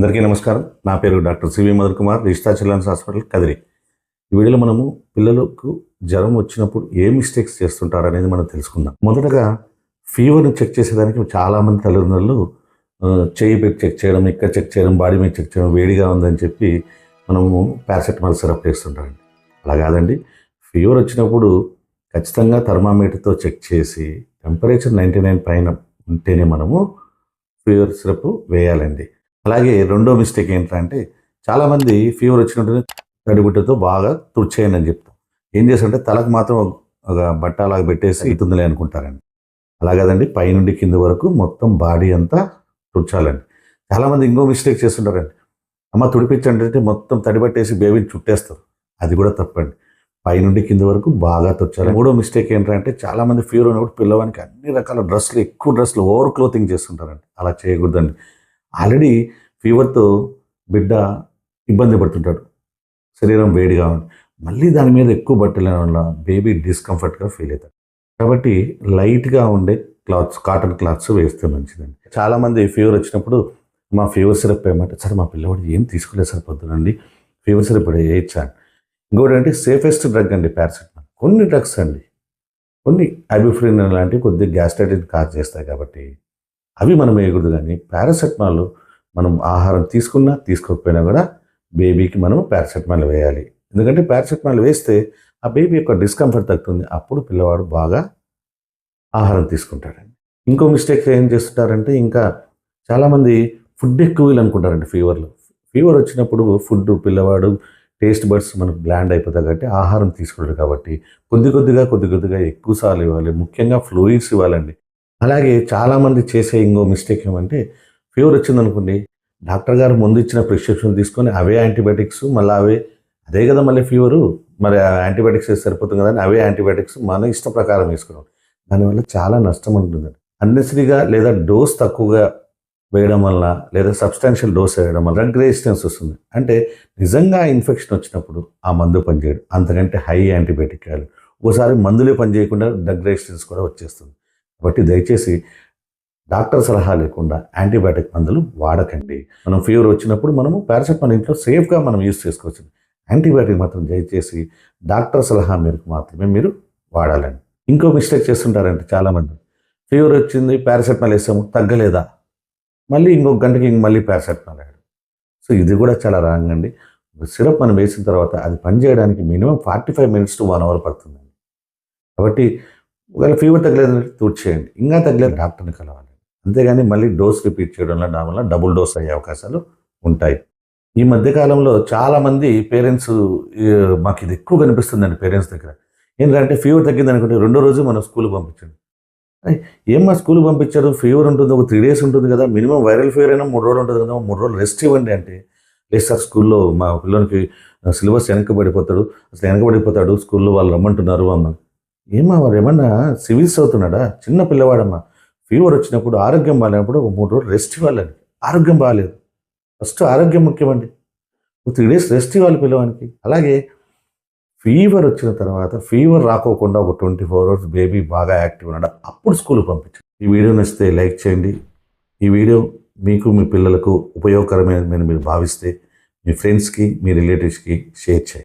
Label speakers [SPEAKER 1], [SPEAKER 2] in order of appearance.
[SPEAKER 1] అందరికీ నమస్కారం. నా పేరు డాక్టర్ సివి మధుర్ కుమార్ రిజిస్టా చిల్డ్రన్స్ హాస్పిటల్ కదిరి. ఈ వీడియోలో మనము పిల్లలకు జ్వరం వచ్చినప్పుడు ఏ మిస్టేక్స్ చేస్తుంటారు అనేది మనం తెలుసుకుందాం. మొదటగా ఫీవర్ని చెక్ చేసేదానికి చాలామంది తల్లిదండ్రులు చేయి పెట్టి చెక్ చేయడం ఇక్కడ చెక్ చేయడం బాడీ మీద చెక్ చేయడం వేడిగా ఉందని చెప్పి మనము పారాసెటమాల్ సిరప్ వేస్తుంటారండి. అలా కాదండి. ఫీవర్ వచ్చినప్పుడు ఖచ్చితంగా థర్మామీటర్తో చెక్ చేసి టెంపరేచర్ నైంటీ నైన్ పైన ఉంటేనే మనము ఫీవర్ సిరప్ వేయాలండి. అలాగే రెండో మిస్టేక్ ఏంటంటే చాలామంది ఫీవర్ వచ్చినట్టు తడిగుడ్డతో బాగా తుడిచేయండి అని చెప్తాం. ఏం చేస్తుంటే తలకు మాత్రం ఒక బట్ట అలాగ పెట్టేసి ఇతుందిలే అనుకుంటారండి. అలా కదండి పైనుండి కింద వరకు మొత్తం బాడీ అంతా తుడిచాలండి. చాలామంది ఇంకో మిస్టేక్ చేస్తుంటారండి. అమ్మ తుడిపించండి అంటే మొత్తం తడిపట్టేసి బేబీని చుట్టేస్తారు. అది కూడా తప్పండి. పైనుండి కింద వరకు బాగా తుడిచాలి మూడో మిస్టేక్ ఏంటంటే చాలామంది ఫీవర్ ఉన్నప్పుడు పిల్లవానికి అన్ని రకాల డ్రెస్సులు ఎక్కువ డ్రెస్సులు ఓవర్ క్లోతింగ్ చేస్తుంటారండి. అలా చేయకూడదండి. ఆల్రెడీ ఫీవర్తో బిడ్డ ఇబ్బంది పడుతుంటాడు. శరీరం వేడిగా ఉంది మళ్ళీ దాని మీద ఎక్కువ బట్టలు వల్ల బేబీ డిస్కంఫర్ట్గా ఫీల్ అవుతాడు. కాబట్టి లైట్గా ఉండే క్లాత్స్ కాటన్ క్లాత్స్ వేస్తే మంచిదండి. చాలామంది ఫీవర్ వచ్చినప్పుడు మా ఫీవర్ సిరప్ ఏమంటే సరే మా పిల్లవాడు ఏం తీసుకోలేదు సార్ పొద్దునండి ఫీవర్ సిరప్ ఇప్పుడు వేయచ్చా ఇంకోటి అంటే సేఫెస్ట్ డ్రగ్ అండి పారాసిటమాల్. కొన్ని డ్రగ్స్ అండి. కొన్ని ఐబుఫ్రిన్ లాంటివి కొద్దిగా గ్యాస్ట్రైటిస్ కాజ్ చేస్తాయి కాబట్టి అవి మనం వేయకూడదు కానీ పారాసెటమాల్ మనం ఆహారం తీసుకున్నా తీసుకోకపోయినా కూడా బేబీకి మనం పారాసెటమాల్ వేయాలి. ఎందుకంటే పారాసెటమాల్ వేస్తే ఆ బేబీ యొక్క డిస్కంఫర్ట్ తగ్గుతుంది. అప్పుడు పిల్లవాడు బాగా ఆహారం తీసుకుంటాడండి. ఇంకో మిస్టేక్ ఏం చేస్తుంటారంటే ఇంకా చాలామంది ఫుడ్ ఎక్కువ వీళ్ళు అనుకుంటారండి ఫీవర్లో. ఫీవర్ వచ్చినప్పుడు ఫుడ్ పిల్లవాడు టేస్ట్ బడ్స్ మనకు బ్లాండ్ అయిపోతాయి కాబట్టి ఆహారం తీసుకుంటాడు కాబట్టి కొద్ది కొద్దిగా కొద్ది కొద్దిగా ఎక్కువ సార్లు ఇవ్వాలి. ముఖ్యంగా ఫ్లూయిడ్స్ ఇవ్వాలండి. అలాగే చాలామంది చేసే ఇంకో మిస్టేక్ ఏమంటే ఫీవర్ వచ్చిందనుకోండి డాక్టర్ గారు ముందు ఇచ్చిన ప్రిస్క్రిప్షన్ తీసుకొని అవే యాంటీబయాటిక్స్ మళ్ళీ అవే అదే కదా మళ్ళీ ఫీవరు మరి యాంటీబయాటిక్స్ సరిపోతుంది కదా అని అవే యాంటీబయాటిక్స్ మన ఇష్ట ప్రకారం వేసుకున్నాం దానివల్ల చాలా నష్టం ఉంటుందండి. అన్నెసరీగా లేదా డోస్ తక్కువగా వేయడం వల్ల లేదా సబ్స్టాన్షియల్ డోస్ వేయడం వల్ల డ్రగ్ రెసిస్టెన్స్ వస్తుంది. అంటే నిజంగా ఇన్ఫెక్షన్ వచ్చినప్పుడు ఆ మందు పనిచేయడం. అంతకంటే హై యాంటీబయాటిక్ కాదు ఒకసారి మందులే పనిచేయకుండా డ్రగ్ రెసిస్టెన్స్ కూడా వచ్చేస్తుంది. కాబట్టి దయచేసి డాక్టర్ సలహా లేకుండా యాంటీబయాటిక్ మందులు వాడకండి. మనం ఫీవర్ వచ్చినప్పుడు మనము పారాసెటమాల్ ఇంట్లో సేఫ్గా మనం యూస్ చేసుకోవచ్చు. యాంటీబయాటిక్ మాత్రం దయచేసి డాక్టర్ సలహా మేరకు మాత్రమే మీరు వాడాలండి. ఇంకో మిస్టేక్ చేస్తుంటారంటే చాలామంది. ఫీవర్ వచ్చింది పారాసెటమాల్ వేసాము తగ్గలేదా? మళ్ళీ ఇంకొక గంటకి ఇంక మళ్ళీ పారాసెటమాల్ వేయడం. సో ఇది కూడా చాలా రాంగ్ అండి. సిరప్ మనం వేసిన తర్వాత అది పనిచేయడానికి minimum forty five minutes to one hour పడుతుందండి. కాబట్టి ఒకవేళ ఫీవర్ తగ్గలేదంటే తూడ్చేయండి ఇంకా తగ్గలేదు డాక్టర్ని కలవాలి. అంతేగాని మళ్ళీ డోస్ రిపీట్ చేయడం వల్ల వల్ల డబుల్ డోస్ అయ్యే అవకాశాలు ఉంటాయి. ఈ మధ్యకాలంలో చాలామంది పేరెంట్స్ మాకు ఇది ఎక్కువ కనిపిస్తుందండి పేరెంట్స్ దగ్గర. ఏంటంటే ఫీవర్ తగ్గింది అనుకుంటే రెండో రోజు మనం స్కూల్కి పంపించండి. ఏం మా స్కూల్కి పంపించారు? ఫీవర్ ఉంటుంది ఒక త్రీ డేస్ ఉంటుంది కదా. మినిమం వైరల్ ఫీవర్ అయినా మూడు రోజులు ఉంటుంది కదా. మూడు రోజులు రెస్ట్ ఇవ్వండి అంటే లేదు సార్ స్కూల్లో మా పిల్లలకి సిలబస్ వెనకబడిపోతాడు. అసలు వెనకబడిపోతాడు స్కూల్లో వాళ్ళు రమ్మంటున్నారు అన్నాను ఏమా వారు ఏమన్నా సివిల్స్ అవుతున్నాడా చిన్న పిల్లవాడమ్మా. ఫీవర్ వచ్చినప్పుడు ఆరోగ్యం బాగాలేనప్పుడు ఒక మూడు రోజులు రెస్ట్ ఇవ్వాలని ఆరోగ్యం బాగాలేదు ఫస్ట్ ఆరోగ్యం ముఖ్యమండి. త్రీ డేస్ రెస్ట్ ఇవ్వాలి పిల్లవానికి. అలాగే ఫీవర్ వచ్చిన తర్వాత ఫీవర్ రాకోకుండా ఒక ట్వంటీ ఫోర్ అవర్స్ బేబీ బాగా యాక్టివ్ ఉన్నాడు? అప్పుడు స్కూల్కి పంపించండి. ఈ వీడియో నచ్చితే లైక్ చేయండి. ఈ వీడియో మీకు మీ పిల్లలకు ఉపయోగకరమైన మీరు భావిస్తే మీ ఫ్రెండ్స్కి మీ రిలేటివ్స్కి షేర్ చేయండి.